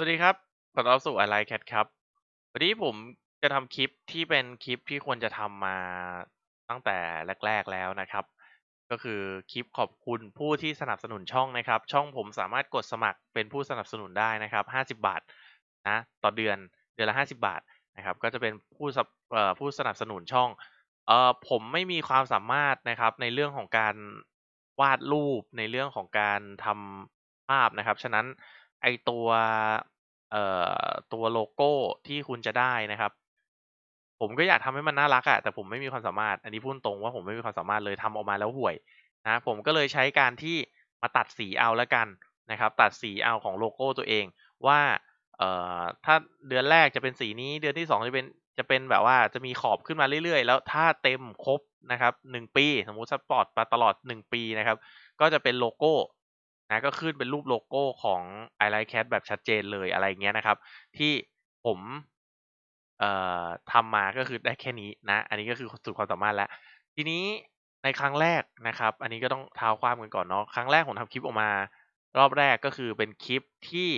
สวัสดีครับ ขอต้อนรับสู่ a อ i แคทครับ วันนี้ผมจะทำคลิปที่เป็นคลิปที่ควรจะทำมาตั้งแต่แรก ๆแล้วนะครับ ก็คือคลิปขอบคุณผู้ที่สนับสนุนช่องนะครับ ช่องผมสามารถกดสมัครเป็นผู้สนับสนุนได้นะครับ50 บาทนะต่อเดือนเดือนละ 50 บาทนะครับ ก็จะเป็นผู้ผู้สนับสนุนช่องเอ่อผมไม่มีความสามารถนะครับในเรื่องของการวาดรูปในเรื่องของการทำภาพนะครับ ฉะนั้นไอตัว เอ่อ ตัวโลโก้ที่คุณจะได้นะครับ ผมก็อยากทำให้มันน่ารักอะแต่ผมไม่มีความสามารถ อันนี้พูดตรงว่าผมไม่มีความสามารถเลยทำออกมาแล้วห่วยนะ ผมก็เลยใช้การที่มาตัดสีเอาแล้วกันนะครับ ตัดสีเอาของโลโก้ตัวเองว่าเอ่อถ้าเดือนแรกจะเป็นสีนี้ เดือนที่ 2 จะเป็นจะเป็นแบบว่าจะมีขอบขึ้นมาเรื่อยๆ แล้วถ้าเต็มครบนะครับ1ปี สมมุติซัปอร์ตมาตลอด 1 ปีนะครับ ก็จะเป็นโลโก้ นะก็ขึ้นเป็นรูปโลโก้ของ i l i k e Cat แบบชัดเจนเลยอะไรเงี้ยนะครับ ที่ผมเอ่อทำมาก็คือได้แค่นี้นะ อันนี้ก็คือสุดความสามารถแล้ว ทีนี้ในครั้งแรกนะครับ อันนี้ก็ต้องเท้าความกันก่อนเนาะครั้งแรกผมทำคลิปออกมา รอบแรกก็คือเป็นคลิปที่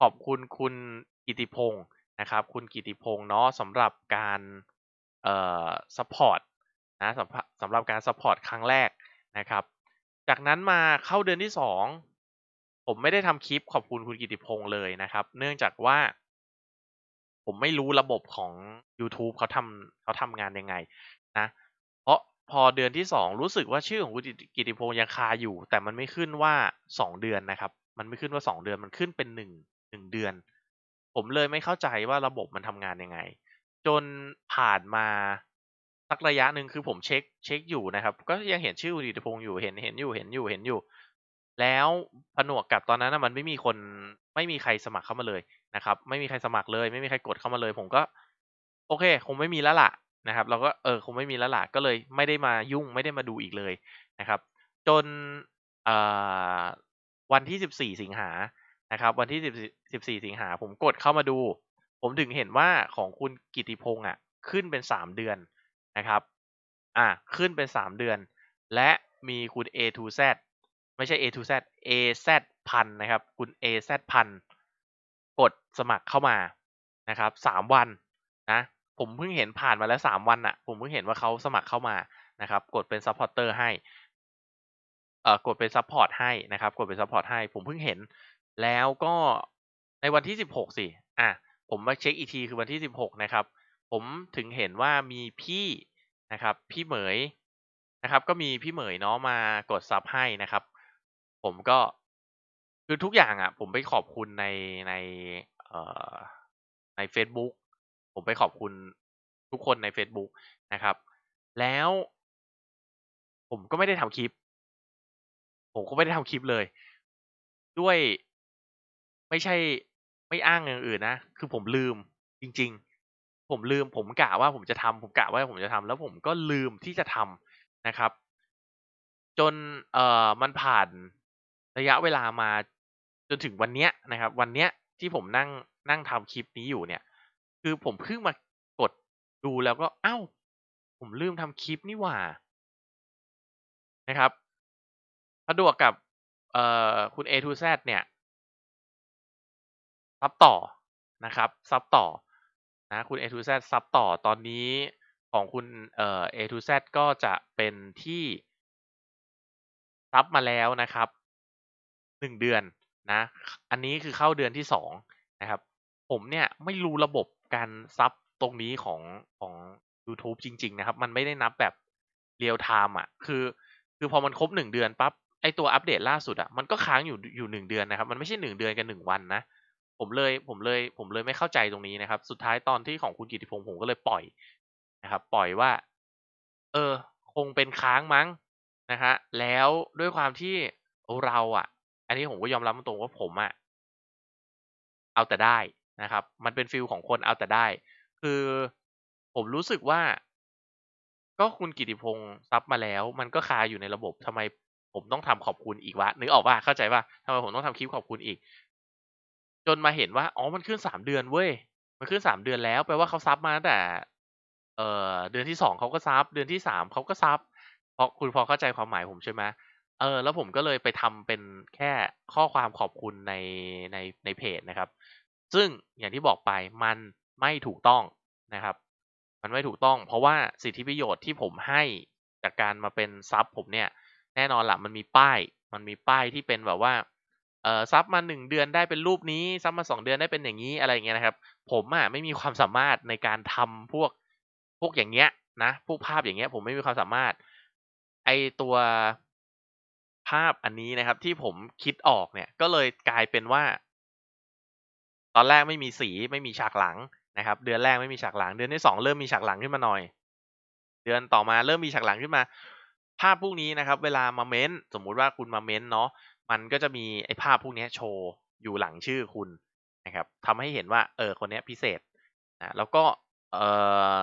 ขอบคุณคุณกิติพงศ์นะครับ คุณกิติพงศ์เนาะสำหรับการเอ่อซัพพอร์ตนะสำหรับสำหรับการซัพพอร์ตครั้งแรกนะครับ จากนั้นมาเข้าเดือนที่สองผมไม่ได้ทำคลิปขอบคุณคุณกิติพงศ์เลยนะครับ เนื่องจากว่า ผมไม่รู้ระบบของยูทูบเขาทำเขาทำงานยังไง นะ เพราะพอเดือนที่สองรู้สึกว่าชื่อของคุณกิติพงศ์ยังคาอยู่ แต่มันไม่ขึ้นว่าสองเดือนนะครับ มันไม่ขึ้นว่าสองเดือนมันขึ้นเป็นหนึ่งหนึ่งเดือน ผมเลยไม่เข้าใจว่าระบบมันทำงานยังไง จนผ่านมา สักระยะหนึ่งคือผมเช็คเช็คอยู่นะครับ ก็ยังเห็นชื่อคุณกิติพงศ์อยู่เห็นเห็นอยู่เห็นอยู่เห็นอยู่ แล้วผนวกกับตอนนั้นนะมันไม่มีคนไม่มีใครสมัครเข้ามาเลยนะครับ ไม่มีใครสมัครเลย ไม่มีใครกดเข้ามาเลย ผมก็ โอเค คงไม่มีแล้วล่ะนะครับ เราก็เออคงไม่มีแล้วล่ะก็เลยไม่ได้มายุ่งไม่ได้มาดูอีกเลยนะครับ จนวันที่สิบสี่สิงหานะครับ วันที่สิบสิบสี่สิงหาผมกดเข้ามาดู ผมถึงเห็นว่าของคุณกิติพงศ์อะขึ้นเป็นสามเดือน นะครับ อ่า ขึ้นเป็นสามเดือน และมีคุณ A to Z ไม่ใช่ A to Z A Z พันนะครับ คุณ A Z พันกดสมัครเข้ามานะครับสามวันนะผมเพิ่งเห็นผ่านมาแล้วสามวันอะผมเพิ่งเห็นว่าเขาสมัครเข้ามานะครับ กดเป็นซัพพอร์เตอร์ให้เอ่อกดเป็นซัพพอร์ตให้นะครับ กดเป็นซัพพอร์ตให้ ผมเพิ่งเห็น แล้วก็ในวันที่สิบหกสิอะผมมาเช็คอีกทีคือวันที่สิบหกนะครับ ผมถึงเห็นว่ามีพี่นะครับ พี่เหมยนะครับ ก็มีพี่เหมยเนาะมากดซับให้นะครับ ผมก็คือทุกอย่างอะผมไปขอบคุณในในเอ่อใน Facebook ผมไปขอบคุณทุกคนใน Facebook นะครับ แล้ว ผมก็ไม่ได้ทำคลิป ผมก็ไม่ได้ทำคลิปเลย ด้วยไม่ใช่ไม่อ้างอย่างอื่นนะ คือผมลืมจริง ๆ ผมลืมผมกะว่าผมจะทำผมกะว่าผมจะทำแล้วผมก็ลืมที่จะทำนะครับ จนเอ่อมันผ่านระยะเวลามาจนถึงวันเนี้ยนะครับ วันเนี้ยที่ผมนั่งนั่งทำคลิปนี้อยู่เนี่ย คือผมเพิ่งมากดดูแล้วก็อ้าวผมลืมทำคลิปนี่หว่านะครับสะดวกกับเอ่อคุณ A to Z เนี่ยซับต่อนะครับซับต่อ นะ คุณ A to Z ซับต่อตอนนี้ของคุณเอ่อ A to Z ก็จะเป็นที่ซับมาแล้วนะครับหนึ่งเดือนนะ อันนี้คือเข้าเดือนที่สองนะครับ ผมเนี่ยไม่รู้ระบบการซับตรงนี้ของของ YouTube จริง ๆ นะครับ มันไม่ได้นับแบบเรียลไทม์อะ คือ คือพอมันครบหนึ่งเดือนปั๊บไอตัวอัปเดตล่าสุดอะมันก็ค้างอยู่อยู่หนึ่งเดือนนะครับ มันไม่ใช่หนึ่งเดือนกับหนึ่งวันนะ ผมเลยผมเลยผมเลยไม่เข้าใจตรงนี้นะครับ สุดท้ายตอนที่ของคุณกิติพงศ์ผมก็เลยปล่อยนะครับ ปล่อยว่า เออ คงเป็นค้างมั้งนะฮะแล้วด้วยความที่เราอะ อันนี้ผมก็ยอมรับตรงว่าผมอะเอาแต่ได้นะครับ มันเป็นฟิลของคนเอาแต่ได้ คือผมรู้สึกว่า ก็คุณกิติพงศ์ซับมาแล้ว มันก็คาอยู่ในระบบทำไมผมต้องทำขอบคุณอีกวะนึกออกป่ะเข้าใจป่ะทำไมผมต้องทำคลิปขอบคุณอีก จนมาเห็นว่า อ๋อ มันขึ้นสามเดือนเว้ย มันขึ้นสามเดือนแล้ว แปลว่าเขาซับมาตั้งแต่ เอ่อ เดือนที่สองเขาก็ซับ เดือนที่สามเขาก็ซับ เพราะคุณพอเข้าใจความหมายผมใช่ไหมเออ แล้วผมก็เลยไปทำเป็นแค่ข้อความขอบคุณในในในเพจนะครับ ซึ่งอย่างที่บอกไปมันไม่ถูกต้องนะครับ มันไม่ถูกต้อง เพราะว่าสิทธิประโยชน์ที่ผมให้จากการมาเป็นซับผมเนี่ย แน่นอนละมันมีป้าย มันมีป้ายที่เป็นแบบว่า เอ่อซับมาหนึ่งเดือนได้เป็นรูปนี้ซับมาสองเดือนได้เป็นอย่างนี้อะไรอย่างเงี้ยนะครับ ผมอะไม่มีความสามารถในการทำพวกพวกอย่างเงี้ยนะพวกภาพอย่างเงี้ย ผมไม่มีความสามารถ ไอตัวภาพอันนี้นะครับ ที่ผมคิดออกเนี่ย ก็เลยกลายเป็นว่า ตอนแรกไม่มีสีไม่มีฉากหลังนะครับ เดือนแรกไม่มีฉากหลัง เดือนที่สองเริ่มมีฉากหลังขึ้นมาหน่อย เดือนต่อมาเริ่มมีฉากหลังขึ้นมา ภาพพวกนี้นะครับ เวลามาเม้น สมมุติว่าคุณมาเม้นเนาะ มันก็จะมีไอ้ภาพพวกนี้โชว์อยู่หลังชื่อคุณนะครับทำให้เห็นว่าเออคนนี้พิเศษนะแล้วก็เออ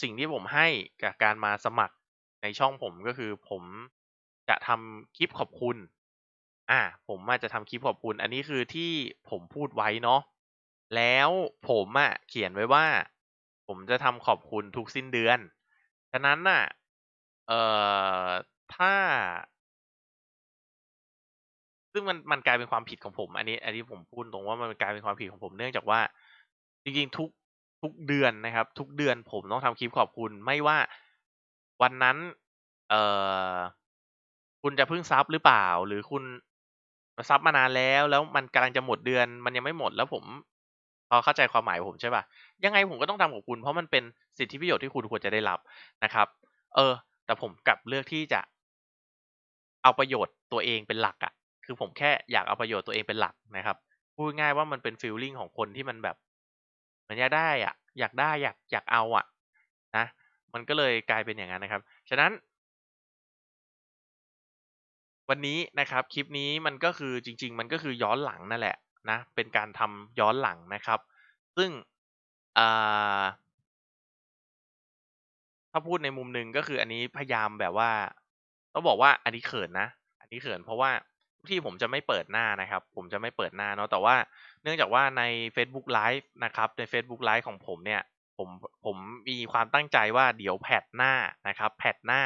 สิ่งที่ผมให้กับการมาสมัครในช่องผมก็คือผมจะทำคลิปขอบคุณ อ่า ผมอาจจะทำคลิปขอบคุณ อันนี้คือที่ผมพูดไว้เนาะแล้วผมอะเขียนไว้ว่า ผมจะทำขอบคุณทุกสิ้นเดือน ฉะนั้นน่ะ เอ่อ ถ้า ซึ่งมันมันกลายเป็นความผิดของผม อันนี้ อันนี้ผมพูดตรงว่ามันกลายเป็นความผิดของผมเนื่องจากว่า จริงๆทุกทุกเดือนนะครับ ทุกเดือนผมต้องทำคลิปขอบคุณไม่ว่าวันนั้น เอ่อคุณจะเพิ่งซับหรือเปล่า หรือคุณซับมานานแล้ว แล้วมันกำลังจะหมดเดือน มันยังไม่หมดแล้วผม พอเข้าใจความหมายผมใช่ป่ะยังไงผมก็ต้องทำกับคุณ เพราะมันเป็นสิทธิประโยชน์ที่คุณควรจะได้รับนะครับ เออ แต่ผมกลับเลือกที่จะ เอาประโยชน์ตัวเองเป็นหลักอะ คือผมแค่อยากเอาประโยชน์ตัวเองเป็นหลักนะครับ พูดง่ายว่ามันเป็นฟีลลิ่งของคนที่มันแบบ มันอยากได้อะอยากได้อยากอยากเอาอะนะ มันก็เลยกลายเป็นอย่างนั้นนะครับ ฉะนั้น วันนี้นะครับ คลิปนี้มันก็คือจริง ๆ มันก็คือย้อนหลังนั่นแหละนะ เป็นการทำย้อนหลังนะครับ ซึ่งถ้าพูดในมุมหนึ่งก็คืออันนี้พยายามแบบว่าต้องบอกว่าอันนี้เขินนะ อันนี้เขินเพราะว่า ที่ผมจะไม่เปิดหน้านะครับ ผมจะไม่เปิดหน้าเนาะแต่ว่าเนื่องจากว่าใน Facebook Live นะครับ ใน Facebook Live ของผมเนี่ยผมผมมีความตั้งใจว่าเดี๋ยวแพทหน้านะครับ แพทหน้า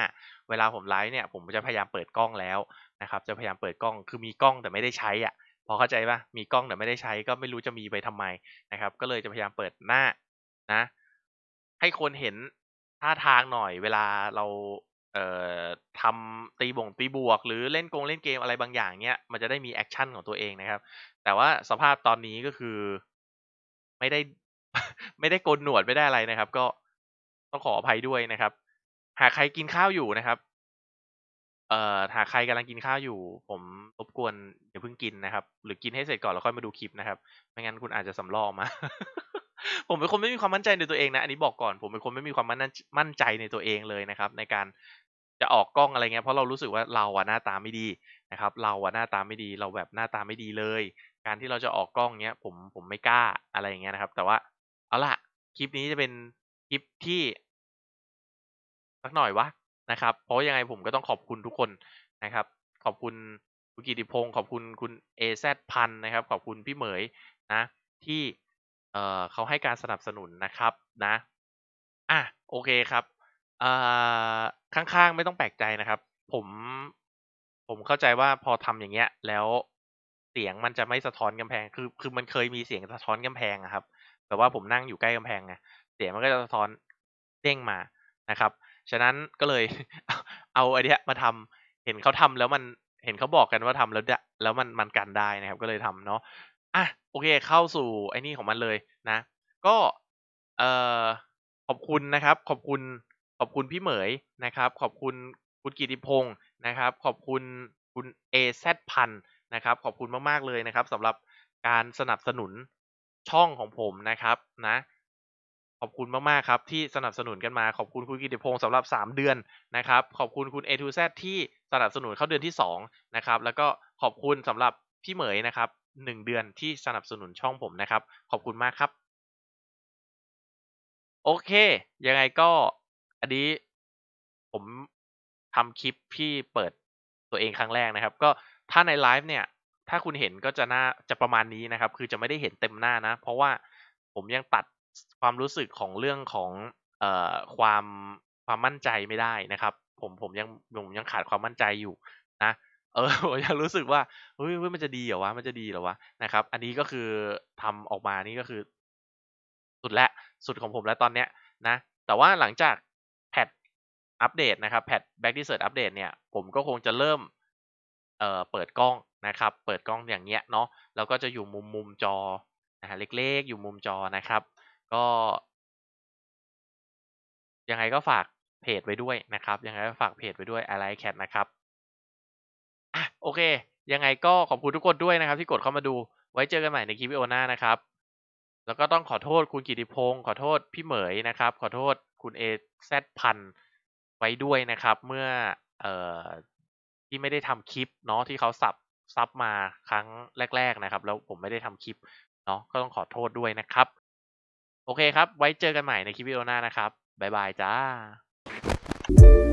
เวลาผมไลฟ์เนี่ย ผมจะพยายามเปิดกล้องแล้วนะครับ จะพยายามเปิดกล้องคือมีกล้องแต่ไม่ได้ใช้อะพอเข้าใจป่ะมีกล้องแต่ไม่ได้ใช้ก็ไม่รู้จะมีไปทำไมนะครับ ก็เลยจะพยายามเปิดหน้านะ ให้คนเห็นท่าทางหน่อย เวลาเรา เอ่อทำตีบ่งตีบวก หรือเล่นกงเล่นเกมอะไรบางอย่างเนี้ยมันจะได้มีแอคชั่นของตัวเองนะครับ แต่ว่าสภาพตอนนี้ก็คือ ไม่ได้ ไม่ได้โกนหนวดไม่ได้อะไรนะครับ ก็ต้องขออภัยด้วยนะครับ หากใครกินข้าวอยู่นะครับ เอ่อหากใครกำลังกินข้าวอยู่ ผมรบกวนอย่าเพิ่งกินนะครับ หรือกินให้เสร็จก่อนแล้วค่อยมาดูคลิปนะครับ ไม่งั้นคุณอาจจะสำรอกมา ผมเป็นคนไม่มีความมั่นใจในตัวเองนะ อันนี้บอกก่อน ผมเป็นคนไม่มีความมั่นมั่นใจในตัวเองเลยนะครับ ในการจะออกกล้องอะไรเงี้ย เพราะเรารู้สึกว่าเราอะหน้าตาไม่ดีนะครับ เราอะหน้าตาไม่ดี เราแบบหน้าตาไม่ดีเลย การที่เราจะออกกล้องเงี้ย ผมผมไม่กล้าอะไรเงี้ยนะครับ แต่ว่าเอาล่ะ คลิปนี้จะเป็นคลิปที่สักหน่อยวะนะครับ เพราะยังไงผมก็ต้องขอบคุณทุกคนนะครับ ขอบคุณคุณกิติพงศ์ขอบคุณคุณเอแซพันนะครับ ขอบคุณพี่เหมยนะที่ อ่อเขาให้การสนับสนุนนะครับนะอะโอเคครับเอ่อข้างๆไม่ต้องแปลกใจนะครับ ผมผมเข้าใจว่าพอทำอย่างเงี้ย แล้วเสียงมันจะไม่สะท้อนกำแพง คือ คือมันเคยมีเสียงสะท้อนกำแพงอะครับ แต่ว่าผมนั่งอยู่ใกล้กำแพงไงเสียงมันก็จะสะท้อนเด้งมานะครับ ฉะนั้นก็เลยเอาไอเนี้ยมาทำเห็นเขาทำแล้วมันเห็นเขาบอกกันว่าทำแล้วแล้วมันมันกันได้นะครับ ก็เลยทำเนาะ อะโอเค เข้าสู่ไอ้นี่ของมันเลยนะ ก็ เอ่อ ขอบคุณนะครับ ขอบคุณ ขอบคุณพี่เหมยนะครับ ขอบคุณคุณกิติพงศ์นะครับ ขอบคุณคุณเอแซพันนะครับ ขอบคุณมากๆเลยนะครับสำหรับการสนับสนุนช่องของผมนะครับนะ ขอบคุณมากๆครับที่สนับสนุนกันมา ขอบคุณคุณกิติพงศ์สำหรับสามเดือนนะครับ ขอบคุณคุณ A to Z ที่สนับสนุนเข้าเดือนที่สองนะครับ แล้วก็ขอบคุณสำหรับพี่เหมยนะครับ หนึ่งเดือนที่สนับสนุนช่องผมนะครับ ขอบคุณมากครับ โอเค ยังไงก็อันนี้ผมทำคลิปที่เปิดตัวเองครั้งแรกนะครับ ก็ถ้าในไลฟ์เนี่ย ถ้าคุณเห็นก็จะน่าจะประมาณนี้นะครับ คือจะไม่ได้เห็นเต็มหน้านะ เพราะว่าผมยังตัดความรู้สึกของเรื่องของเอ่อความความมั่นใจไม่ได้นะครับ ผมผมยังผมยังขาดความมั่นใจอยู่นะ เออผมยังรู้สึกว่าเฮ้ยเฮ้ยมันจะดีเหรอวะ มันจะดีเหรอวะนะครับ อันนี้ก็คือทำออกมานี่ก็คือ สุดแล้วสุดของผมแล้วตอนเนี้ยนะ แต่ว่าหลังจากแพตช์อัปเดตนะครับแพตช์ Back Dessert อัปเดตเนี่ย ผมก็คงจะเริ่มเอ่อเปิดกล้องนะครับ เปิดกล้องอย่างเงี้ยเนาะแล้วก็จะอยู่มุมมุมจอนะครับเล็กๆ อยู่มุมจอนะครับ ก็ยังไงก็ฝากเพจไว้ด้วยนะครับ ยังไงก็ฝากเพจไว้ด้วย Alright Cat นะครับ อะโอเค ยังไงก็ขอบคุณทุกคนด้วยนะครับ ที่กดเข้ามาดู ไว้เจอกันใหม่ในคลิปวิดีโอหน้านะครับ แล้วก็ต้องขอโทษคุณกิติพงศ์ขอโทษพี่เหมยนะครับ ขอโทษคุณ AZ พันธ์ไว้ด้วยนะครับ เมื่อเอ่อที่ไม่ได้ทำคลิปเนาะที่เขาซับซับมาครั้งแรก ๆนะครับ แล้วผมไม่ได้ทำคลิปเนาะก็ต้องขอโทษด้วยนะครับ โอเคครับ ไว้เจอกันใหม่ในคลิปวิดีโอหน้านะครับบ๊ายบายจ้ะ